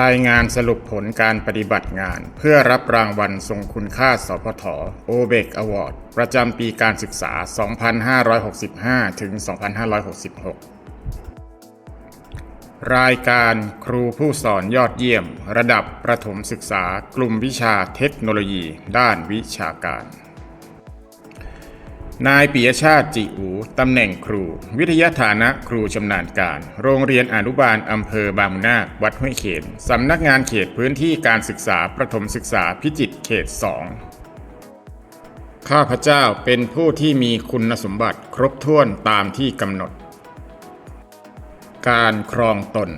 รายงานสรุปผลการปฏิบัติงาน เพื่อรับรางวัลทรงคุณค่าสพทโอเบกอวอร์ดประจำปีการศึกษา 2565 ถึง 2566 รายการครูผู้สอนยอดเยี่ยม ระดับประถมศึกษากลุ่มวิชาเทคโนโลยี ด้านวิชาการ นายปิยชาติจิอูตำแหน่งครู วิทยาฐานะครูชำนาญการ โรงเรียนอนุบาลอำเภอบางมุนาควัดห้วยเขนสำนักงานเขตพื้นที่การศึกษาประถมศึกษาพิจิตรเขต 2 ข้าพเจ้าเป็นผู้ที่มีคุณสมบัติครบถ้วนตามที่กำหนด การครองตน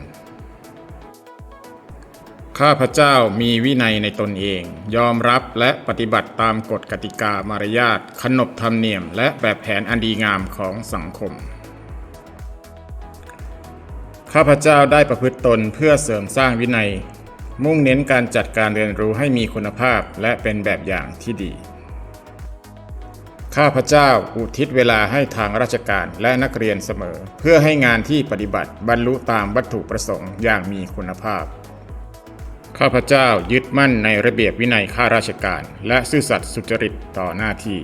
ข้าพเจ้ามีวินัยในตนเอง ยอมรับและปฏิบัติตามกฎกติกามารยาทขนบธรรมเนียม และแบบแผนอันดีงามของสังคม ข้าพเจ้าได้ประพฤติตนเพื่อเสริมสร้างวินัย มุ่งเน้นการจัดการเรียนรู้ให้มีคุณภาพและเป็นแบบอย่างที่ดี ข้าพเจ้าอุทิศเวลาให้ทางราชการและนักเรียนเสมอ เพื่อให้งานที่ปฏิบัติบรรลุตามวัตถุประสงค์อย่างมีคุณภาพ ข้าพเจ้ายึดมั่นในระเบียบวินัยข้าราชการ และซื่อสัตย์สุจริตต่อหน้าที่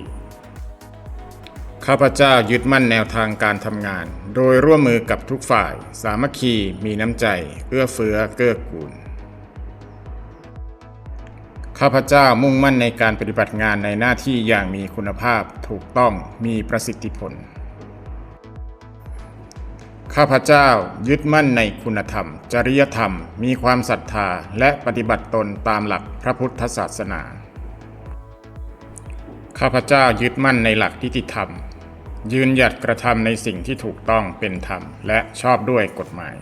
ข้าพเจ้ายึดมั่นแนวทางการทำงาน โดยร่วมมือกับทุกฝ่าย สามัคคีมีน้ำใจ เอื้อเฟื้อเกื้อกูล ข้าพเจ้ามุ่งมั่นในการปฏิบัติงานในหน้าที่อย่างมีคุณภาพถูกต้องมีประสิทธิผล ข้าพเจ้ายึดมั่นในคุณธรรม จริยธรรม มีความศรัทธา และปฏิบัติตนตามหลักพระพุทธศาสนา ข้าพเจ้ายึดมั่นในหลักนิติธรรม ยืนหยัดกระทำในสิ่งที่ถูกต้องเป็นธรรม และชอบด้วยกฎหมาย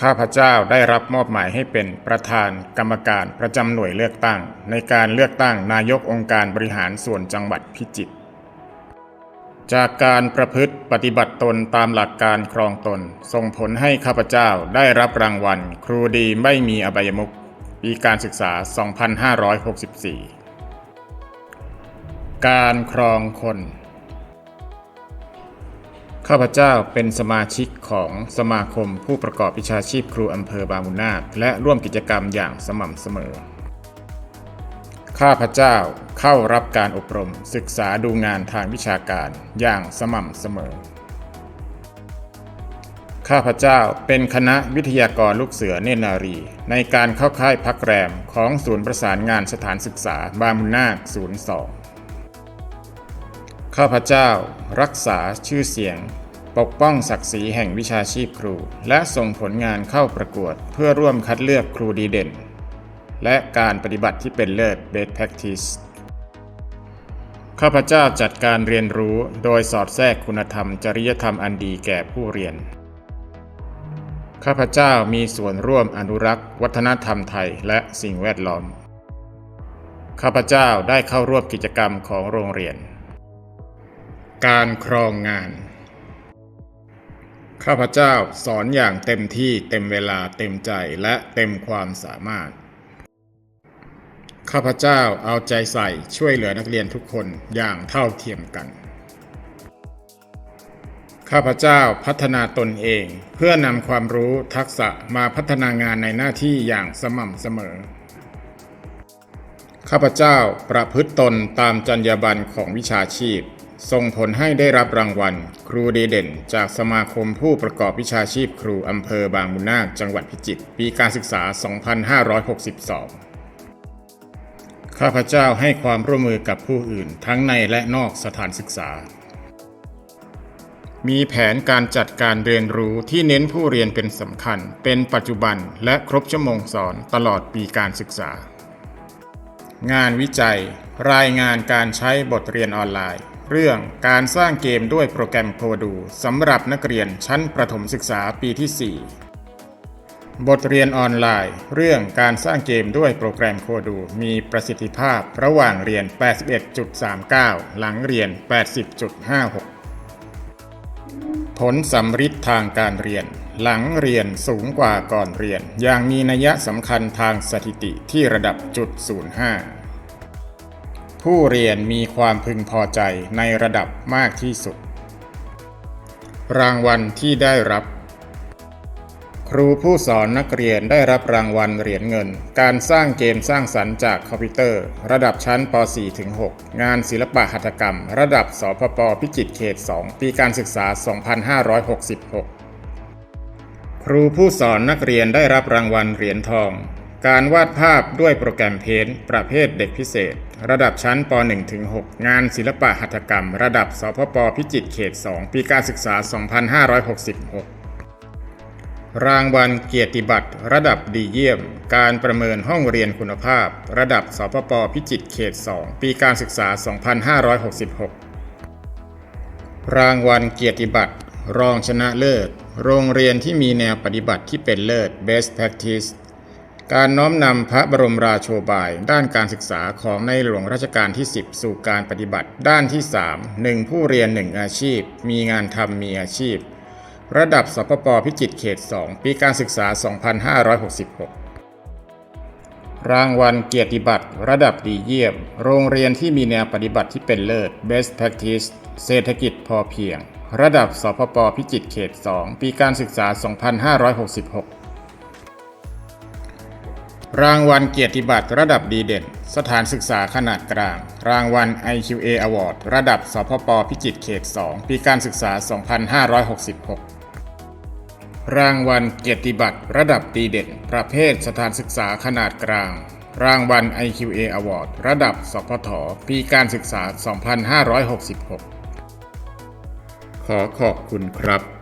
ข้าพเจ้าได้รับมอบหมายให้เป็นประธานกรรมการประจำหน่วยเลือกตั้ง ในการเลือกตั้งนายกองค์การบริหารส่วนจังหวัดพิจิตร จากการประพฤติปฏิบัติตนตามหลักการครองตน ส่งผลให้ข้าพเจ้าได้รับรางวัล ครูดีไม่มีอบายมุขปีการศึกษา 2564 การครองคน ข้าพเจ้าเป็นสมาชิกของสมาคมผู้ประกอบวิชาชีพครูอำเภอบางมุนาและร่วมกิจกรรมอย่างสม่ำเสมอ ข้าพเจ้าเข้ารับการอบรมศึกษาดูงานทางวิชาการอย่างสม่ำเสมอ ข้าพเจ้าเป็นคณะวิทยากรลูกเสือเนนารี ในการเข้าค่ายพักแรมของศูนย์ประสานงานสถานศึกษาบางมุนาค02 ข้าพเจ้ารักษาชื่อเสียง ปกป้องศักดิ์ศรีแห่งวิชาชีพครู และส่งผลงานเข้าประกวดเพื่อร่วมคัดเลือกครูดีเด่น และการปฏิบัติที่เป็นเลิศ Best Practice ข้าพเจ้าจัดการเรียนรู้โดยสอดแทรกคุณธรรม จริยธรรมอันดีแก่ผู้เรียน ข้าพเจ้ามีส่วนร่วมอนุรักษ์ วัฒนธรรมไทยและสิ่งแวดล้อม ข้าพเจ้าได้เข้าร่วมกิจกรรมของโรงเรียน การครองงาน ข้าพเจ้าสอนอย่างเต็มที่เต็มเวลาเต็มใจและเต็มความสามารถ ข้าพเจ้าเอาใจใส่ช่วยเหลือนักเรียนทุกคนอย่างเท่าเทียมกัน ข้าพเจ้าพัฒนาตนเอง เพื่อนำความรู้ทักษะมาพัฒนางานในหน้าที่อย่างสม่ำเสมอ ข้าพเจ้าประพฤติตนตามจรรยาบรรณของวิชาชีพ ส่งผลให้ได้รับรางวัล ครูดีเด่น จากสมาคมผู้ประกอบวิชาชีพครูอำเภอบางมุนาจังหวัดพิจิตรปีการศึกษา 2562 ข้าพเจ้าให้ความร่วมมือกับผู้อื่นทั้งในและนอกสถานศึกษา มีแผนการจัดการเรียนรู้ที่เน้นผู้เรียนเป็นสำคัญ เป็นปัจจุบันและครบชั่วโมงสอนตลอดปีการศึกษา งานวิจัย รายงานการใช้บทเรียนออนไลน์ เรื่องการสร้างเกมด้วยโปรแกรมโคดูสำหรับนักเรียนชั้นประถมศึกษาปีที่ 4 บทเรียนออนไลน์ เรื่องการสร้างเกมด้วยโปรแกรมโคดู มีประสิทธิภาพระหว่างเรียน 81.39 หลังเรียน 80.56 ผลสำฤทธิ์ทางการเรียน หลังเรียนสูงกว่าก่อนเรียน อย่างมีนัยสำคัญทางสถิติที่ระดับจุด05 ผู้เรียนมีความพึงพอใจในระดับมากที่สุด รางวัลที่ได้รับ ครูผู้สอนนักเรียนได้รับรางวัลเหรียญเงิน การสร้างเกมสร้างสรรค์จากคอมพิวเตอร์ ระดับชั้นป .4-6 งานศิลปะหัตถกรรม ระดับสพปพิจิตรเขต 2 ปีการศึกษา 2566 ครูผู้สอนนักเรียนได้รับรางวัลเหรียญทอง การวาดภาพด้วยโปรแกรมเพนท์ประเภทเด็กพิเศษ ระดับชั้นป .1-6 งานศิลปะหัตถกรรม ระดับสพปพิจิตรเขต 2 ปีการศึกษา 2566 รางวัลเกียรติบัตร ระดับดีเยี่ยม การประเมินห้องเรียนคุณภาพ ระดับสพปพิจิตรเขต 2 ปีการศึกษา 2566 รางวัลเกียรติบัตร รองชนะเลิศ โรงเรียนที่มีแนวปฏิบัติที่เป็นเลิศ Best Practice การน้อมนำพระบรมราโชบาย ด้านการศึกษาของในหลวงรัชกาลที่ 10 สู่การปฏิบัติ ด้านที่ 3 1 ผู้เรียน 1 อาชีพ มีงานทำมีอาชีพ ระดับสปปพิจิตรเขต 2 ปีการศึกษา 2566 รางวัลเกียรติบัตร ระดับดีเยี่ยม โรงเรียนที่มีแนวปฏิบัติที่เป็นเลิศ Best Practice เศรษฐกิจพอเพียง ระดับสปปพิจิตรเขต 2 ปีการศึกษา 2566 รางวัลเกียรติบัตร ระดับดีเด่น สถานศึกษาขนาดกลาง รางวัล IQA Award ระดับสพปพิจิตรเขต 2 ปีการศึกษา 2566 รางวัลเกียรติบัตรระดับดีเด่น ประเภทสถานศึกษาขนาดกลาง รางวัล IQA Award ระดับสพทปีการศึกษา 2566 ขอขอบคุณครับ